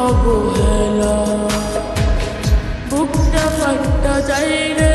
অবহেলা বুকটা ফাটটা যায়